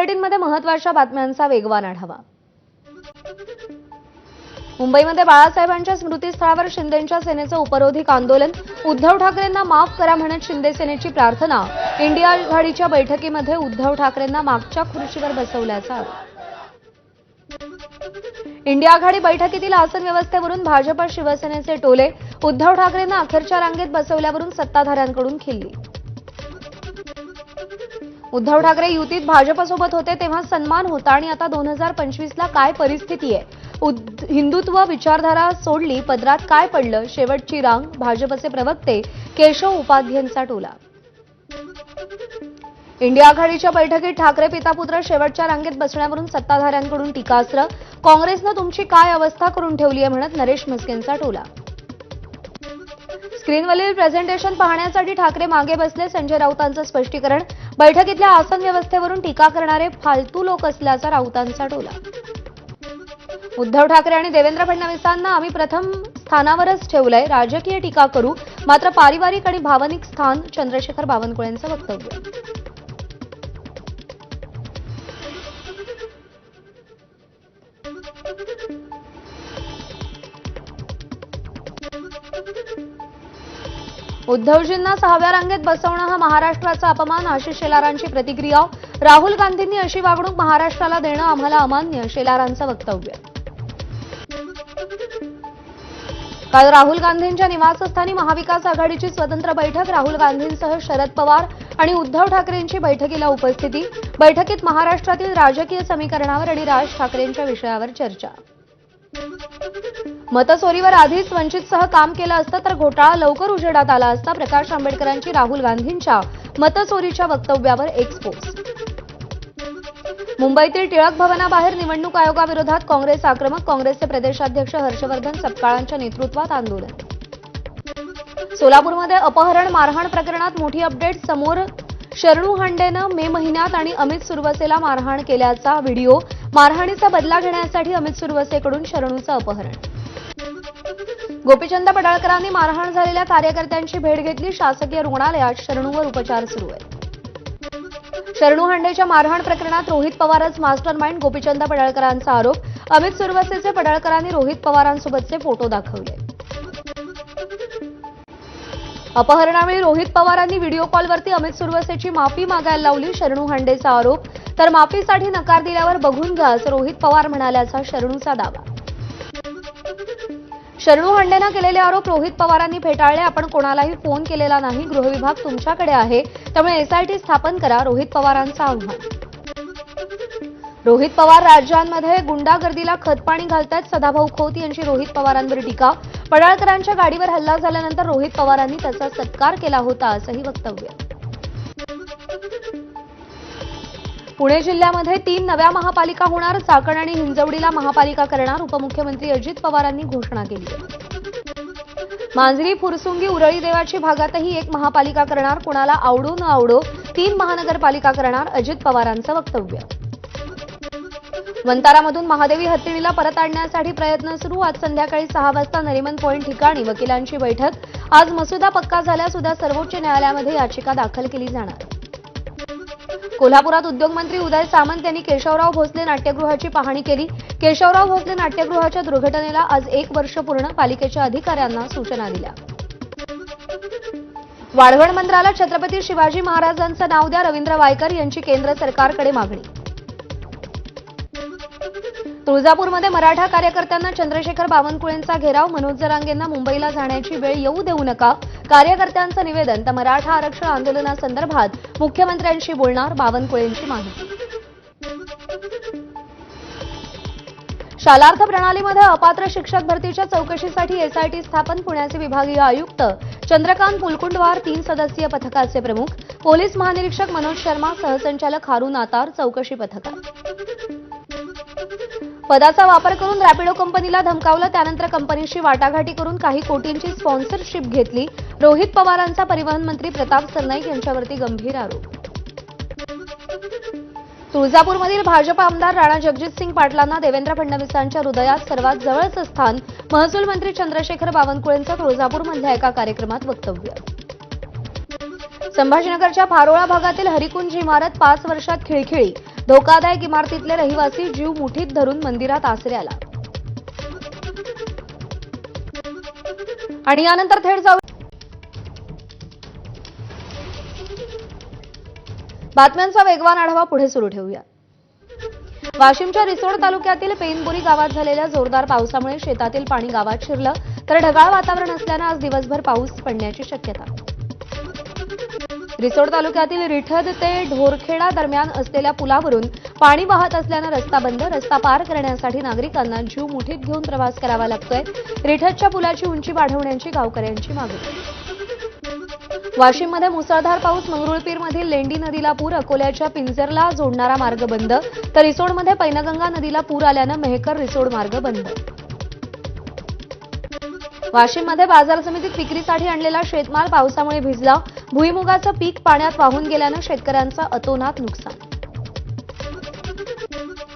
बुलेटिनमध्ये महत्त्वाच्या बातम्यांचा वेगवान आढावा. मुंबईमध्ये बाळासाहेबांच्या स्मृतीस्थळावर शिंदेच्या सेनेचं उपरोधिक आंदोलन. उद्धव ठाकरेंना माफ करा म्हणत शिंदे सेनेची प्रार्थना. इंडिया आघाडीच्या बैठकीमध्ये उद्धव ठाकरेंना मागच्या खुर्चीवर बसवल्याचा आरोप. इंडिया आघाडी बैठकीतील आसन व्यवस्थेवरून भाजप शिवसेनेचे टोले. उद्धव ठाकरेंना अखेरच्या रांगेत बसवल्यावरून सत्ताधाऱ्यांकडून खिल्ली. उद्धव ठाकरे युतीत भाजपसोबत होते तेव्हा सन्मान होता आणि आता दोन हजार पंचवीसला काय परिस्थिती आहे? हिंदुत्व विचारधारा सोडली पदरात काय पडलं? शेवटची रांग भाजपचे प्रवक्ते केशव उपाध्यांचा टोला. इंडिया आघाडीच्या बैठकीत ठाकरे पितापुत्र शेवटच्या रांगेत बसण्यावरून सत्ताधाऱ्यांकडून टीकास्त्र. काँग्रेसनं तुमची काय अवस्था करून ठेवली आहे म्हणत नरेश म्हस्केंचा टोला. स्क्रीनवरील प्रेझेंटेशन पाहण्यासाठी ठाकरे मागे बसले संजय राऊतांचं स्पष्टीकरण. बैठकीतल्या आसन व्यवस्थेवरून टीका करणारे फालतू लोक असल्याचा राऊतांचा टोला उद्धव ठाकरे आणि देवेंद्र फडणवीसांना आम्ही प्रथम स्थानावरच ठेवलंय. राजकीय टीका करू. मात्र पारिवारिक आणि भावनिक स्थान चंद्रशेखर बावनकुळेंचं वक्तव्य. उद्धवजींना सहाव्या रांगेत बसवणं हा महाराष्ट्राचा अपमान आशिष शेलारांची प्रतिक्रिया. राहुल गांधींनी अशी वागणूक महाराष्ट्राला देणं आम्हाला अमान्य शेलारांचं वक्तव्य. काल राहुल गांधींच्या निवासस्थानी महाविकास आघाडीची स्वतंत्र बैठक राहुल गांधींसह शरद पवार आणि उद्धव ठाकरेंची बैठकीला उपस्थिती. बैठकीत महाराष्ट्रातील राजकीय समीकरणावर आणि राज ठाकरेंच्या विषयावर चर्चा. मतचोरीवर आधीच वंचितसह काम केलं असतं तर घोटाळा लवकर उजेडात आला असता प्रकाश आंबेडकरांची राहुल गांधींच्या मतचोरीच्या वक्तव्यावर एक्सपोज मुंबईतील टिळक भवनाबाहेर निवडणूक आयोगाविरोधात काँग्रेस आक्रमक काँग्रेसचे प्रदेशाध्यक्ष हर्षवर्धन सपकाळांच्या नेतृत्वात आंदोलन. सोलापूरमध्ये अपहरण मारहाण प्रकरणात मोठी अपडेट समोर शरणू हांडेनं मे महिन्यात आणि अमित सुरवसेला मारहाण केल्याचा व्हिडिओ मारहाणीचा बदला घेण्यासाठी अमित सुरवसेकडून शरणूचं अपहरण. गोपीचंद पडळकरांनी मारहाण झालेल्या कार्यकर्त्यांची भेट घेतली. शासकीय रुग्णालयात शरणूवर उपचार सुरू आहेत. शरणू हांडेच्या मारहाण प्रकरणात रोहित पवारच मास्टर माइंड गोपीचंद पडळकरांचा आरोप. अमित सुरवसेचे पडळकरांनी रोहित पवारांसोबतचे फोटो दाखवले. अपहरणावेळी रोहित पवारांनी व्हिडिओ कॉलवरती अमित सुरवसेची माफी मागायला लावली. शरणू हांडेचा आरोप. तर माफीसाठी नकार दिल्यावर बघून घ्या असं रोहित पवार म्हणाल्याचा शरणूचा दावा. शरणू हांडेनं केलेले आरोप रोहित पवारांनी फेटाळले. आपण कोणालाही फोन केलेला नाही. गृहविभाग तुमच्याकडे आहे. त्यामुळे एसआयटी स्थापन करा रोहित पवारांचं आव्हान. रोहित पवार राज्यांमध्ये गुंडागर्दीला खतपाणी घालतायत. सदाभाऊ खोत यांची रोहित पवारांवर टीका. पडाळकरांच्या गाडीवर हल्ला झाल्यानंतर रोहित पवारांनी त्याचा सत्कार केला होता असंही वक्तव्य पुणे जिल्ह्यामध्ये तीन नव्या महापालिका होणार. चाकण आणि हिंजवडीला महापालिका करणार. उपमुख्यमंत्री अजित पवारांनी घोषणा केली. मांजरी फुरसुंगी उरळी देवाची भागातही एक महापालिका करणार. कुणाला आवडो न आवडो तीन महानगरपालिका करणार अजित पवारांचं वक्तव्य. वंतारामधून महादेवी हत्तीणीला परत आणण्यासाठी प्रयत्न सुरू. आज संध्याकाळी सहा वाजता नरिमन पॉईंट ठिकाणी वकिलांची बैठक. आज मसुदा पक्का झाल्यास उद्या सर्वोच्च न्यायालयामध्ये याचिका दाखल केली जाणार. कोल्हापुरात उद्योगमंत्री उदय सामंत यांनी केशवराव भोसले नाट्यगृहाची पाहणी केली. केशवराव भोसले नाट्यगृहाच्या दुर्घटनेला आज एक वर्ष पूर्ण पालिकेच्या अधिकाऱ्यांना सूचना दिल्या. वाढवण मंदिराला छत्रपती शिवाजी महाराजांचं नाव द्या रवींद्र वायकर यांची केंद्र सरकारकडे मागणी. तुळजापूरमध्ये मराठा कार्यकर्त्यांना चंद्रशेखर बावनकुळेंचा घेराव मनोज जरांगेंना मुंबईला जाण्याची वेळ येऊ देऊ नका. कार्यकर्त्यांचं निवेदन तर मराठा आरक्षण आंदोलनासंदर्भात मुख्यमंत्र्यांशी बोलणार बावनकुळेंची माहिती. शालार्थ प्रणालीमध्ये अपात्र शिक्षक भरतीच्या चौकशीसाठी एसआयटी स्थापन पुण्याचे विभागीय आयुक्त चंद्रकांत पुलकुंडवार तीन सदस्यीय पथकाचे प्रमुख. पोलीस महानिरीक्षक मनोज शर्मा सहसंचालक हारून आतार चौकशी पथकात पदाचा वापर करून रॅपिडो कंपनीला धमकावलं. त्यानंतर कंपनीशी वाटाघाटी करून काही कोटींची स्पॉन्सरशिप घेतली. रोहित पवारांचा परिवहन मंत्री प्रताप सरनाईक यांच्यावरती गंभीर आरोप. तुळजापूरमधील भाजप आमदार राणा जगजितसिंग पाटलांना देवेंद्र फडणवीसांच्या हृदयात सर्वात जवळचं स्थान महसूल मंत्री चंद्रशेखर बावनकुळेंचं तुळजापूरमधल्या एका कार्यक्रमात वक्तव्य. संभाजीनगरच्या फारोळा भागातील हरिकुंज इमारत पाच वर्षात खिळखिळी. धोकादायक इमारतीतले रहिवासी जीव मुठीत धरून मंदिरात आसऱ्याला आणि यानंतर थेट जाऊ बातम्यांचा वेगवान आढावा पुढे सुरू ठेवूया. वाशिमच्या रिसोड तालुक्यातील पेनबुरी गावात झालेल्या जोरदार पावसामुळे शेतातील पाणी गावात शिरलं तर ढगाळ वातावरण असल्यानं आज दिवसभर पाऊस पडण्याची शक्यता. रिसोड तालुक्यातील रिठद ते ढोरखेडा दरम्यान असलेल्या पुलावरून पाणी वाहत असल्यानं रस्ता बंद रस्ता पार करण्यासाठी नागरिकांना जीव मुठीत घेऊन प्रवास करावा लागतोय. रिठदच्या पुलाची उंची वाढवण्याची गावकऱ्यांची मागणी. वाशिममध्ये मुसळधार पाऊस मंगरुळपीरमधील लेंडी नदीला पूर अकोल्याच्या पिंजरला जोडणारा मार्ग बंद तर रिसोडमध्ये पैनगंगा नदीला पूर आल्यानं मेहकर रिसोड मार्ग बंद. वाशिममध्ये बाजार समितीत विक्रीसाठी आणलेला शेतमाल पावसामुळे भिजला. भुईमुगाचं पीक पाण्यात वाहून गेल्यानं शेतकऱ्यांचं अतोनात नुकसान.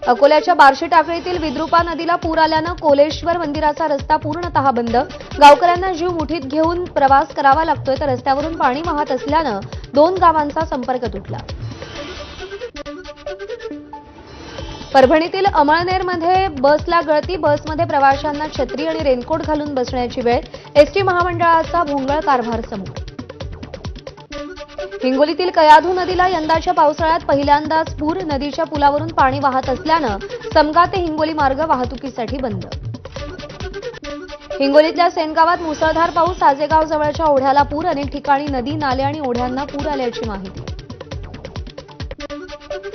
अकोल्याच्या बार्शी टाकळीतील विद्रुपा नदीला पूर आल्यानं कोलेश्वर मंदिराचा रस्ता पूर्णतः बंद. गावकऱ्यांना जीव मुठीत घेऊन प्रवास करावा लागतोय तर रस्त्यावरून पाणी वाहत असल्यानं दोन गावांचा संपर्क तुटला. परभणीतील अमळनेरमध्ये बसला गळती. बसमध्ये प्रवाशांना छत्री आणि रेनकोट घालून बसण्याची वेळ. एसटी महामंडळाचा भोंगळ कारभार समोर. हिंगोलीतील कयाधू नदीला यंदाच्या पावसाळ्यात पहिल्यांदाच पूर. नदीच्या पुलावरून पाणी वाहत असल्यानं समगा ते हिंगोली मार्ग वाहतुकीसाठी बंद. हिंगोलीतल्या सेनगावात मुसळधार पाऊस. साजेगाव जवळच्या ओढ्याला पूर. अनेक ठिकाणी नदी नाले आणि ओढ्यांना पूर आल्याची माहिती.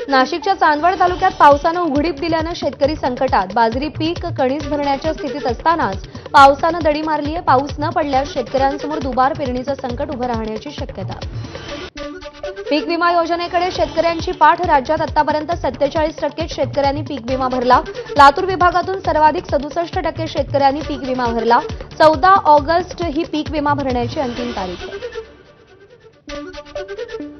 नाशिकच्या चांदवड तालुक्यात पावसानं उघडीप दिल्यानं शेतकरी संकटात. बाजरी पीक कणीस भरण्याच्या स्थितीत असतानाच पावसानं दडी मारली आहे पाऊस न पडल्यास शेतकऱ्यांसमोर दुबार पेरणीचं संकट उभं राहण्याची शक्यता. पीक विमा योजनेकडे शेतकऱ्यांची पाठ. राज्यात आतापर्यंत सत्तेचाळीस टक्के शेतकऱ्यांनी पीक विमा भरला. लातूर विभागातून सर्वाधिक सदुसष्ट टक्के शेतकऱ्यांनी पीक विमा भरला. चौदा ऑगस्ट ही पीक विमा भरण्याची अंतिम तारीख. आहे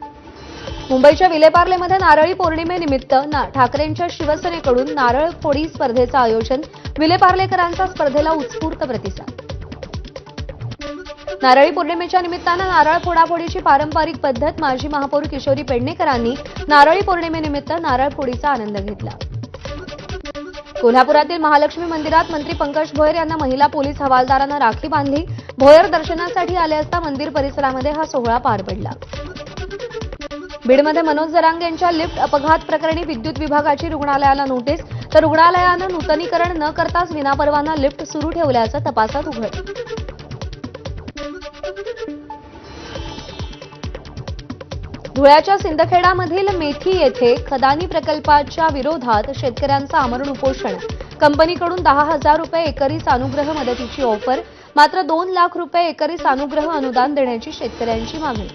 मुंबईच्या विलेपार्लेमध्ये नारळी पौर्णिमेनिमित्त ना ठाकरेंच्या शिवसेनेकडून नारळ फोडी स्पर्धेचं आयोजन विलेपार्लेकरांचा स्पर्धेला उत्स्फूर्त प्रतिसाद. नारळी पौर्णिमेच्या निमित्तानं नारळ फोडाफोडीची पारंपरिक पद्धत माजी महापौर किशोरी पेडणेकरांनी नारळी पौर्णिमेनिमित्त नारळ फोडीचा आनंद घेतला. कोल्हापुरातील महालक्ष्मी मंदिरात मंत्री पंकज भोयर यांना महिला पोलीस हवालदारानं राखी बांधली. भोयर दर्शनासाठी आले असता मंदिर परिसरामध्ये हा सोहळा पार पडला. बीडमध्ये मनोज जरांग यांच्या लिफ्ट अपघात प्रकरणी विद्युत विभागाची रुग्णालयाला नोटीस. तर रुग्णालयानं नूतनीकरण न करताच विनापरवाना लिफ्ट सुरू ठेवल्याचं तपासात उघड. धुळ्याच्या सिंदखेडामधील मेथी येथे खदानी प्रकल्पाच्या विरोधात शेतकऱ्यांचं आमरण उपोषण. कंपनीकडून दहा हजार रुपये एकरी सानुग्रह मदतीची ऑफर मात्र दोन लाख रुपये एकरी सानुग्रह अनुदान देण्याची शेतकऱ्यांची मागणी.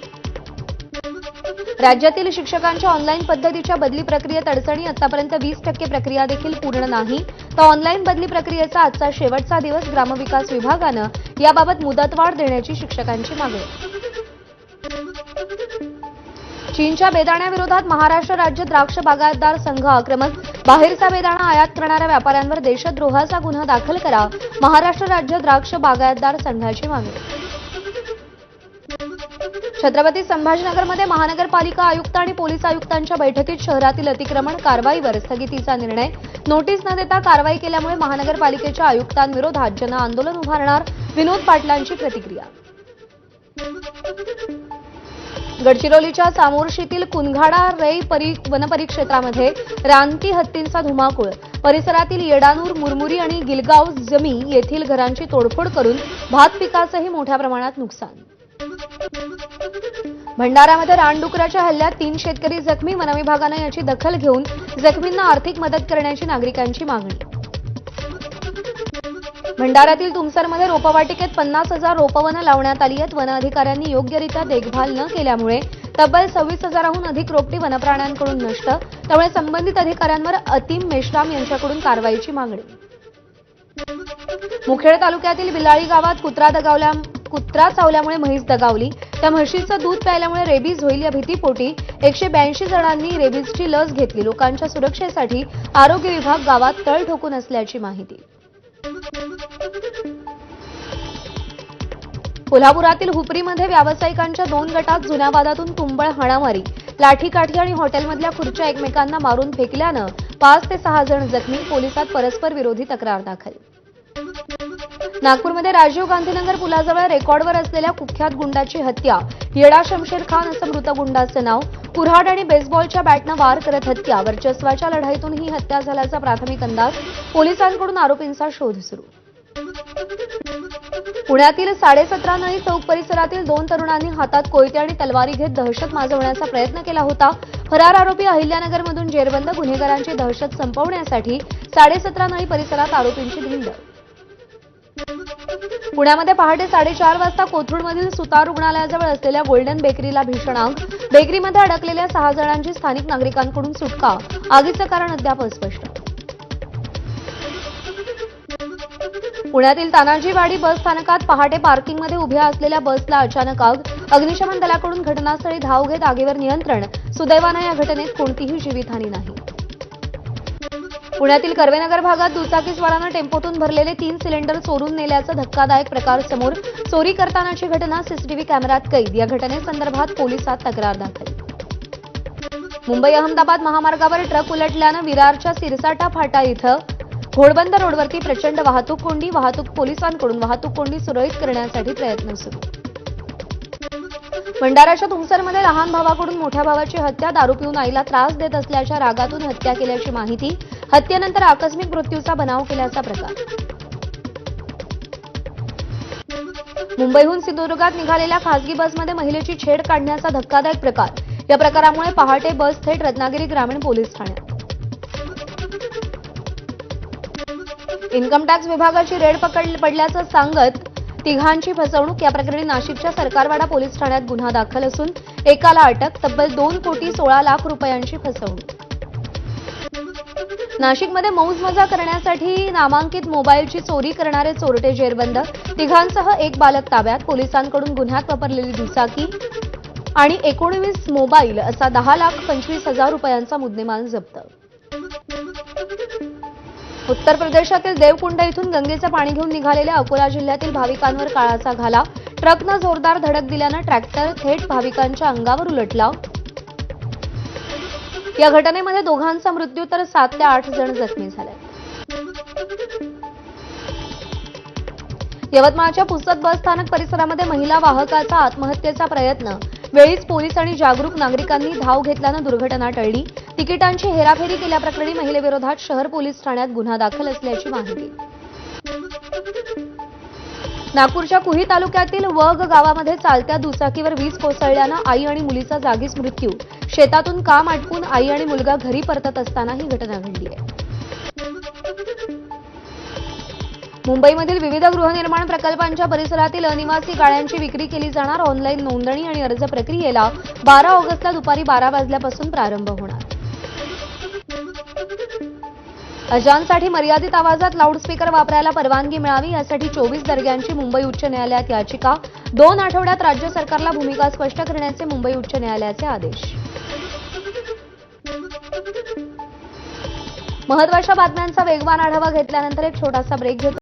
राज्यातील शिक्षकांच्या ऑनलाईन पद्धतीच्या बदली प्रक्रियेत अडचणी आतापर्यंत वीस टक्के प्रक्रिया देखील पूर्ण नाही. तर ऑनलाईन बदली प्रक्रियेचा आजचा शेवटचा दिवस ग्रामविकास विभागानं याबाबत मुदतवाढ देण्याची शिक्षकांची मागणी. चीनच्या बेदाण्याविरोधात महाराष्ट्र राज्य द्राक्ष बागायतदार संघ आक्रमक. बाहेरचा बेदाणा आयात करणाऱ्या व्यापाऱ्यांवर देशद्रोहाचा गुन्हा दाखल करा. महाराष्ट्र राज्य द्राक्ष बागायतदार संघाची मागणी. छत्रपती संभाजीनगरमध्ये महानगरपालिका आयुक्त आणि पोलीस आयुक्तांच्या बैठकीत शहरातील अतिक्रमण कारवाईवर स्थगितीचा निर्णय. नोटीस न देता कारवाई केल्यामुळे महानगरपालिकेच्या आयुक्तांविरोधात जन आंदोलन उभारणार विनोद पाटलांची प्रतिक्रिया. गडचिरोलीच्या चामोर्शीतील कुनघाडा रई परी वनपरिक्षेत्रामध्ये रानटी हत्तींचा धुमाकूळ. परिसरातील येडानूर मुरमुरी आणि गिलगाव जमी येथील घरांची तोडफोड करून भात पिकाचंही मोठ्या प्रमाणात नुकसान. भंडाऱ्यामध्ये रानडुकराच्या हल्ल्यात तीन शेतकरी जखमी वनविभागानं याची दखल घेऊन जखमींना आर्थिक मदत करण्याची नागरिकांची मागणी. भंडाऱ्यातील तुमसरमध्ये रोपवाटिकेत पन्नास हजार रोपवनं लावण्यात आली आहेत. वन अधिकाऱ्यांनी योग्यरित्या देखभाल न केल्यामुळे तब्बल सव्वीस हजाराहून अधिक रोपटी वनप्राण्यांकडून नष्ट. त्यामुळे संबंधित अधिकाऱ्यांवर अतिम मेश्राम यांच्याकडून कारवाईची मागणी. मुखेड तालुक्यातील बिलाळी गावात कुत्रा दगावल्या कुत्रा चावल्यामुळे म्हैस दगावली. त्या म्हशीचं दूध प्यायल्यामुळे रेबीज होईल या भीतीपोटी एकशे ब्याऐंशी जणांनी रेबीजची लस घेतली. लोकांच्या सुरक्षेसाठी आरोग्य विभाग गावात तळ ठोकून असल्याची माहिती. कोल्हापुरातील हुपरीमध्ये व्यावसायिकांच्या दोन गटात जुन्या वादातून तुंबळ हाणामारी. लाठीकाठी आणि हॉटेलमधल्या खुर्च्या एकमेकांना मारून फेकल्यानं पाच ते सहा जण जखमी. पोलिसात परस्पर विरोधी तक्रार दाखल. नागपूरमध्ये राजीव गांधीनगर पुलाजवळ रेकॉर्डवर असलेल्या कुख्यात गुंडाची हत्या. येडा शमशेर खान असं मृत गुंडाचं नाव. कुऱ्हाड आणि बेसबॉलच्या बॅटनं वार करत हत्या. वर्चस्वाच्या लढाईतून ही हत्या झाल्याचा प्राथमिक अंदाज. पोलिसांकडून आरोपींचा शोध सुरू. पुण्यातील साडेसतरा नळी चौक परिसरातील दोन तरुणांनी हातात कोयते आणि तलवारी घेत दहशत माजवण्याचा प्रयत्न केला होता. फरार आरोपी अहिल्यानगरमधून जेरबंद गुन्हेगारांची दहशत संपवण्यासाठी साडेसतरा नळी परिसरात आरोपींची भिंड पुण्यामध्ये पहाटे साडेचार वाजता कोथरूडमधील सुतार रुग्णालयाजवळ असलेल्या गोल्डन बेकरीला भीषण आग. बेकरीमध्ये अडकलेल्या सहा जणांची स्थानिक नागरिकांकडून सुटका. आगीचं कारण अद्याप अस्पष्ट पुण्यातील तानाजीवाडी बस स्थानकात पहाटे पार्किंगमध्ये उभ्या असलेल्या बसला अचानक आग. अग्निशमन दलाकडून घटनास्थळी धाव घेत आगीवर नियंत्रण. सुदैवानं या घटनेत कोणतीही जीवितहानी नाही. पुण्यातील कर्वेनगर भागात दुचाकीस्वारानं टेम्पोतून भरलेले तीन सिलेंडर चोरून नेल्याचा धक्कादायक प्रकार समोर चोरी करतानाची घटना सीसीटीव्ही कॅमेऱ्यात कैद. या घटनेसंदर्भात पोलिसात तक्रार दाखल. मुंबई अहमदाबाद महामार्गावर ट्रक उलटल्यानं विरारच्या सिरसाटा फाटा इथं घोडबंदर रोडवरती प्रचंड वाहतूक कोंडी वाहतूक पोलिसांकडून वाहतूक कोंडी सुरळीत करण्यासाठी प्रयत्न सुरू. भंडाऱ्याच्या तुमसरमध्ये लहान भावाकडून मोठ्या भावाची हत्या दारू पिऊन आईला त्रास देत असल्याच्या रागातून हत्या केल्याची माहिती हत्येनंतर आकस्मिक मृत्यूचा बनाव केल्याचा प्रकार. मुंबईहून सिंधुदुर्गात निघालेल्या खासगी बसमध्ये महिलेची छेड काढण्याचा धक्कादायक प्रकार. या प्रकारामुळे पहाटे बस थेट रत्नागिरी ग्रामीण पोलीस ठाण्यात. इन्कम टॅक्स विभागाची रेड पकड पडल्याचं सांगत तिघांची फसवणूक या प्रकरणी नाशिकच्या सरकारवाडा पोलीस ठाण्यात गुन्हा दाखल असून एकाला अटक तब्बल दोन कोटी सोळा लाख रुपयांची फसवणूक. नाशिकमध्ये मौज मजा करण्यासाठी नामांकित मोबाईलची चोरी करणारे चोरटे जेरबंद. तिघांसह एक बालक ताब्यात. पोलिसांकडून गुन्ह्यात वापरलेली दुचाकी आणि एकोणवीस मोबाईल असा दहा लाख पंचवीस हजार रुपयांचा मुद्देमाल जप्त. उत्तर प्रदेशातील देवकुंड इथून गंगेचं पाणी घेऊन निघालेल्या अकोला जिल्ह्यातील भाविकांवर काळाचा घाला. ट्रकनं जोरदार धडक दिल्यानं ट्रॅक्टर थेट भाविकांच्या अंगावर उलटला. या घटनेमध्ये दोघांचा मृत्यू तर सात ते आठ जण जखमी झाले. यवतमाळच्या पुसद बस स्थानक परिसरामध्ये महिला वाहकाचा आत्महत्येचा प्रयत्न. वेळीच पोलीस आणि जागरूक नागरिकांनी धाव घेतल्यानं दुर्घटना टळली. तिकिटांची हेराफेरी केल्याप्रकरणी महिलेविरोधात शहर पोलीस ठाण्यात गुन्हा दाखल असल्याची माहिती. नागपूरच्या कुही तालुक्यातील वग गावामध्ये चालत्या दुचाकीवर वीज कोसळल्यानं आई आणि मुलीचा जागीच मृत्यू. शेतातून काम आटपून आई आणि मुलगा घरी परतत असताना ही घटना घडली आहे. मुंबईमधील विविध गृहनिर्माण प्रकल्पांच्या परिसरातील अनिवासी गाळ्यांची विक्री केली जाणार. ऑनलाईन नोंदणी आणि अर्ज प्रक्रियेला बारा ऑगस्टला दुपारी बारा वाजल्यापासून प्रारंभ होणार. अजांसाठी मर्यादित आवाजात लाऊडस्पीकर वापरायला परवानगी मिळावी यासाठी चोवीस दर्ग्यांची मुंबई उच्च न्यायालयात याचिका. दोन आठवड्यात राज्य सरकारला भूमिका स्पष्ट करण्याचे मुंबई उच्च न्यायालयाचे आदेश. महत्त्वाच्या बातम्यांचा वेगवान आढावा घेतल्यानंतर एक छोटासा ब्रेक घेतो.